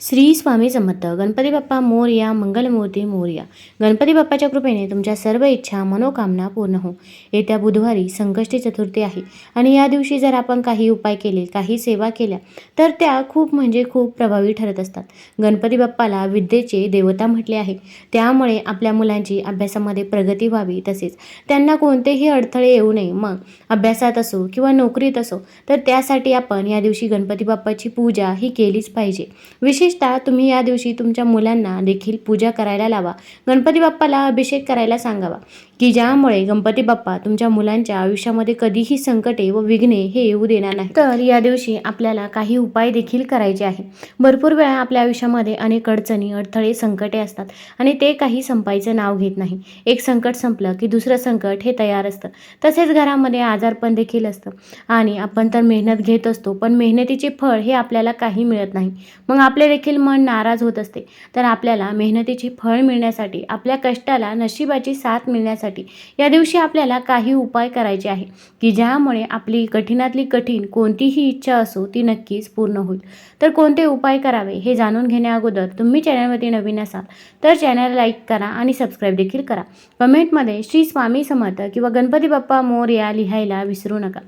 श्री स्वामी समर्थ. गणपती बाप्पा मोरया मंगलमूर्ती मोर्या. गणपती बाप्पाच्या कृपेने तुमच्या सर्व इच्छा मनोकामना पूर्ण हो. येत्या बुधवारी संकष्टी चतुर्थी आहे आणि या दिवशी जर आपण काही उपाय केले काही सेवा केल्या तर त्या खूप म्हणजे खूप प्रभावी ठरत असतात. गणपती बाप्पाला विद्येचे देवता म्हटले आहे. त्यामुळे आपल्या मुलांची अभ्यासामध्ये प्रगती व्हावी तसेच त्यांना कोणतेही अडथळे येऊ नये. मग अभ्यासात असो किंवा नोकरीत असो तर त्यासाठी आपण या दिवशी गणपती बाप्पाची पूजा ही केलीच पाहिजे. विशेष विशेषतः तुम्ही या दिवशी तुमच्या मुलांना देखील पूजा करायला लावा. गणपती बाप्पाला अभिषेक करायला सांगावा. की ज्यामुळे गणपती बाप्पा तुमच्या मुलांच्या आयुष्यामध्ये कधीही संकटे व विघ्ने हे येऊ देणार नाही तर या दिवशी आपल्याला काही उपाय देखील करायचे आहे भरपूर वेळा आपल्या आयुष्यामध्ये अनेक अडचणी अडथळे संकटे असतात आणि ते काही संपायचं नाव घेत नाही. एक संकट संपलं की दुसरं संकट हे तयार असतं. तसेच घरामध्ये आजारपण देखील असतं. आणि आपण तर मेहनत घेत असतो पण मेहनतीचे फळ हे आपल्याला काही मिळत नाही. मग आपले देखील मन नाराज होत असते. तर आपल्याला मेहनतीचे फळ मिळण्यासाठी आपल्या कष्टाला नशिबाची साथ मिळण्यासाठी या दिवशी आपल्याला काही उपाय करायचे आहे की ज्यामुळे आपली कठीणातली कठीण कोणतीही इच्छा असो ती नक्कीच पूर्ण होईल. तर कोणते उपाय करावे हे जाणून घेण्याअगोदर तुम्ही चॅनलवरती नवीन असाल तर चॅनल लाईक करा आणि सबस्क्राईब देखील करा. कमेंटमध्ये श्री स्वामी समर्थ किंवा गणपती बाप्पा मोरया लिहायला विसरू नका.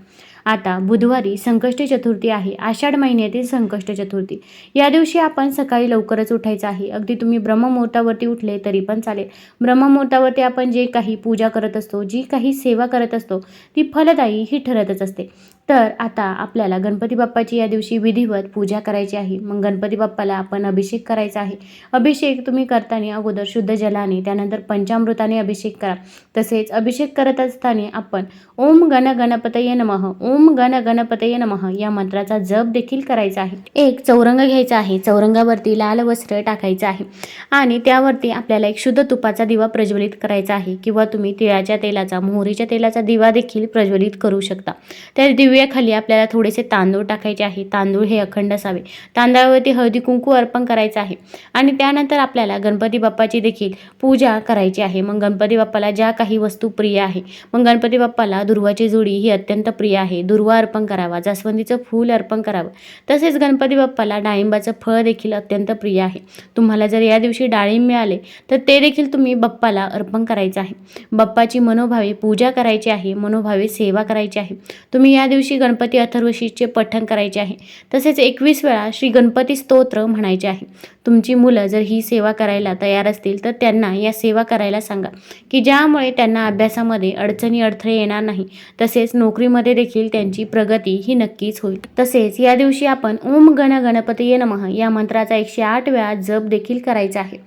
आता बुधवारी संकष्टी चतुर्थी आहे. आषाढ महिन्यातील संकष्ट चतुर्थी. या दिवशी आपण सकाळी लवकरच उठायचं आहे. अगदी तुम्ही ब्रह्ममुहूर्तावरती उठले तरी पण चालेल. ब्रह्ममुहूर्तावरती आपण जे काही पूजा करत असतो जी काही सेवा करत असतो ती फलदायी ही ठरतच असते. तर आता आपल्याला गणपती बाप्पाची या दिवशी विधिवत पूजा करायची आहे. मग गणपती बाप्पाला आपण अभिषेक करायचा आहे. अभिषेक तुम्ही करताना अगोदर शुद्ध जलाने त्यानंतर पंचामृताने अभिषेक करा. तसेच अभिषेक करत असताना आपण ओम गण गणपतये नमः ओम गण गणपतये नमः या मंत्राचा जप देखील करायचा आहे. एक चौरंग घ्यायचा आहे. चौरंगावरती लाल वस्त्र टाकायचं आहे. आणि त्यावरती आपल्याला एक शुद्ध तुपाचा दिवा प्रज्वलित करायचा आहे. किंवा तुम्ही तिळाच्या तेलाचा मोहरीच्या तेलाचा दिवा देखील प्रज्वलित करू शकता. त्या दिव्याखाली आपल्याला थोडेसे तांदूळ टाकायचे आहे. तांदूळ हे अखंड असावे. तांदळावरती हळदी कुंकू अर्पण करायचं आहे. आणि त्यानंतर आपल्याला गणपती बाप्पाची देखील पूजा करायची आहे. मग गणपती बाप्पाला ज्या काही वस्तू प्रिय आहे मग गणपती बाप्पाला दुर्वाची जोडी ही अत्यंत प्रिय आहे. दुर्वा अर्पण करावा जास्वंदीचं फूल अर्पण करावं. तसेच गणपती बाप्पाला डाळिंबाचं फळ देखील अत्यंत प्रिय आहे. तुम्हाला जर या दिवशी डाळिंब मिळाले तर ते देखील तुम्ही बाप्पाला अर्पण करायचं आहे. बाप्पाची मनोभावे पूजा करायची आहे मनोभावे सेवा करायची आहे. तुम्ही या दिवशी गणपती अथर्वशीचे पठण करायचे आहे. तसेच एकवीस वेळा श्री गणपती स्तोत्र म्हणायचे आहे. तुमची मुलं जर ही सेवा करायला तयार असतील तर त्यांना या सेवा करायला सांगा. की ज्यामुळे त्यांना अभ्यासामध्ये अडचणी अडथळे येणार नाही. तसेच नोकरीमध्ये देखील त्यांची प्रगती ही नक्कीच होईल. तसेच या दिवशी आपण ओम गण गणपतीये नमः या मंत्राचा एकशे आठ वेळा जप देखील करायचा आहे.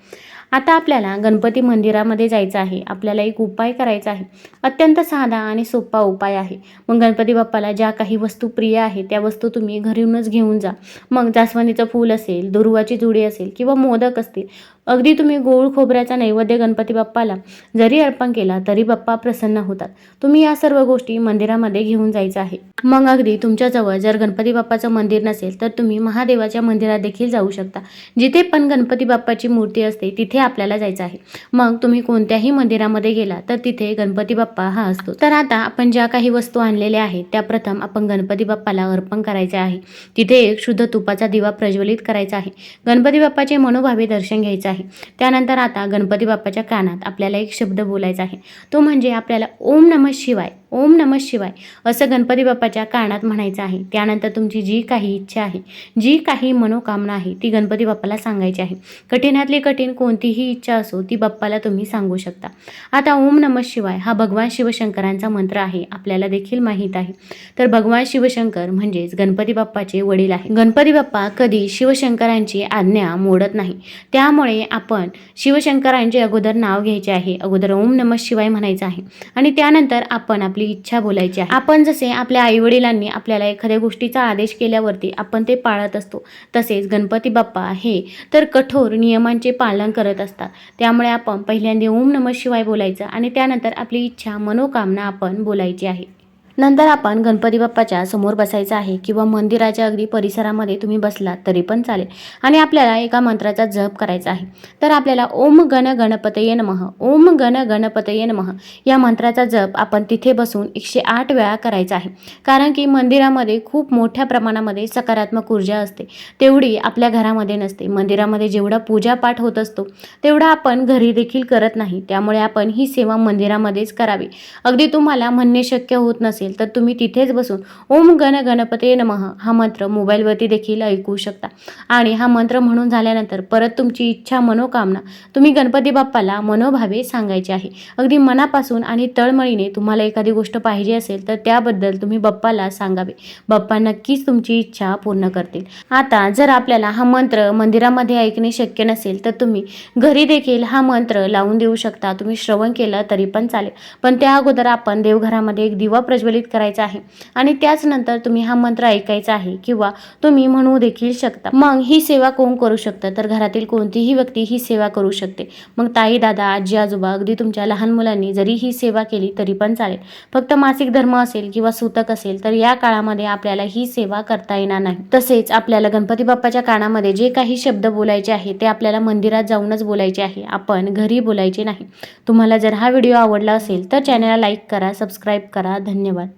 आता आपल्याला गणपती मंदिरामध्ये जायचं आहे. आपल्याला एक उपाय करायचा आहे. अत्यंत साधा आणि सोपा उपाय आहे. मग गणपती बाप्पाला ज्या काही वस्तू प्रिय आहे त्या वस्तू तुम्ही घरूनच घेऊन जा. मग जास्वंदीचं फूल असेल दुर्वाची जुडी असेल किंवा मोदक असतील अगदी तुम्ही गोळ खोबऱ्याचा नैवेद्य गणपती बाप्पाला जरी अर्पण केला तरी बाप्पा प्रसन्न होतात. तुम्ही या सर्व गोष्टी मंदिरामध्ये घेऊन जायचं आहे. मग अगदी तुमच्याजवळ जर गणपती बाप्पाचं मंदिर नसेल तर तुम्ही महादेवाच्या मंदिरात देखील जाऊ शकता. जिथे पण गणपती बाप्पाची मूर्ती असते तिथे आपल्याला जायचं आहे. मग तुम्ही कोणत्याही मंदिरामध्ये गेला तर तिथे गणपती बाप्पा हा असतो. तर आता आपण ज्या काही वस्तू आणलेल्या आहेत त्या प्रथम आपण गणपती बाप्पाला अर्पण करायचे आहे. तिथे एक शुद्ध तुपाचा दिवा प्रज्वलित करायचा आहे. गणपती बाप्पाचे मनोभावे दर्शन घ्यायचं आहे. त्यानंतर आता गणपती बाप्पाच्या कानात आपल्याला एक शब्द बोलायचा आहे. तो म्हणजे आपल्याला ओम नमः शिवाय ओम नमः शिवाय असं गणपती बाप्पाच्या कानात म्हणायचं आहे. त्यानंतर तुमची जी काही इच्छा आहे जी काही मनोकामना आहे ती गणपती बाप्पाला सांगायची आहे. कठीणातली कठीण कोणतीही इच्छा असो ती बाप्पाला तुम्ही सांगू शकता. आता ओम नमः शिवाय हा भगवान शिवशंकरांचा मंत्र आहे आपल्याला देखील माहीत आहे. तर भगवान शिवशंकर म्हणजेच गणपती बाप्पाचे वडील आहे गणपती बाप्पा कधी शिवशंकरांची आज्ञा मोडत नाही. त्यामुळे आपण शिवशंकरांचे अगोदर नाव घ्यायचे आहे. अगोदर ओम नमः शिवाय म्हणायचं आहे. आणि त्यानंतर आपण आपली इच्छा बोलायची आहे. आपण जसे आपल्या आईवडिलांनी आपल्याला एखाद्या गोष्टीचा आदेश केल्यावरती आपण ते पाळत असतो तसेच गणपती बाप्पा हे तर कठोर नियमांचे पालन करत असतात. त्यामुळे आपण पहिल्यांदा ओम नमः शिवाय बोलायचं आणि त्यानंतर आपली इच्छा मनोकामना आपण बोलायची आहे. नंतर आपण गणपती बाप्पाच्या समोर बसायचं आहे किंवा मंदिराच्या अगदी परिसरामध्ये तुम्ही बसलात तरी पण चालेल. आणि आपल्याला एका मंत्राचा जप करायचा आहे. तर आपल्याला ओम गण गणपतये नमः ओम गण गणपतये नमः या मंत्राचा जप आपण तिथे बसून एकशे आठ वेळा करायचा आहे. कारण की मंदिरामध्ये खूप मोठ्या प्रमाणामध्ये सकारात्मक ऊर्जा असते. तेवढी आपल्या घरामध्ये नसते. मंदिरामध्ये जेवढा पूजापाठ होत असतो तेवढा आपण घरी देखील करत नाही. त्यामुळे आपण ही सेवा मंदिरामध्येच करावी. अगदी तुम्हाला म्हणणे शक्य होत नसेल तर तुम्ही तिथेच बसून ओम गण गणपते नमः हा मंत्र मोबाईलवरती देखील ऐकू शकता. आणि हा मंत्र म्हणून झाल्यानंतर परत तुमची इच्छा मनोकामना तुम्ही गणपती बाप्पाला मनोभावे सांगायचे आहे. अगदी मनापासून आणि तळमळीने तुम्हाला एखादी गोष्ट पाहिजे असेल तर त्याबद्दल तुम्ही बाप्पाला सांगावे. बाप्पा नक्कीच तुमची इच्छा पूर्ण करतील. आता जर आपल्याला हा मंत्र मंदिरामध्ये ऐकणे शक्य नसेल तर तुम्ही घरी देखील हा मंत्र लावून देऊ शकता. तुम्ही श्रवण केलं तरी पण चालेल. पण त्या अगोदर आपण देवघरामध्ये एक दिवा प्रज्वलित करायचा आहे. आणि त्याच नंतर तुम्ही हा मंत्र ऐकायचा आहे किंवा तुम्ही म्हणू देखील शकता. मग ही सेवा कोण करू शकतं? तर घरातील कोणतीही व्यक्ती ही सेवा करू शकते. मग ताई दादा आजी आजोबा अगदी तुमच्या लहान मुलांनी जरी ही सेवा केली तरी पण चालेल. फक्त मासिक धर्म असेल किंवा सूतक असेल तर या काळामध्ये आपल्याला ही सेवा करता येणार नाही. तसेच आपल्याला गणपती बाप्पाच्या कानामध्ये जे काही शब्द बोलायचे आहे ते आपल्याला मंदिरात जाऊनच बोलायचे आहे. आपण घरी बोलायचे नाही. तुम्हाला जर हा व्हिडिओ आवडला असेल तर चॅनलला लाईक करा सबस्क्राईब करा. धन्यवाद. everyone.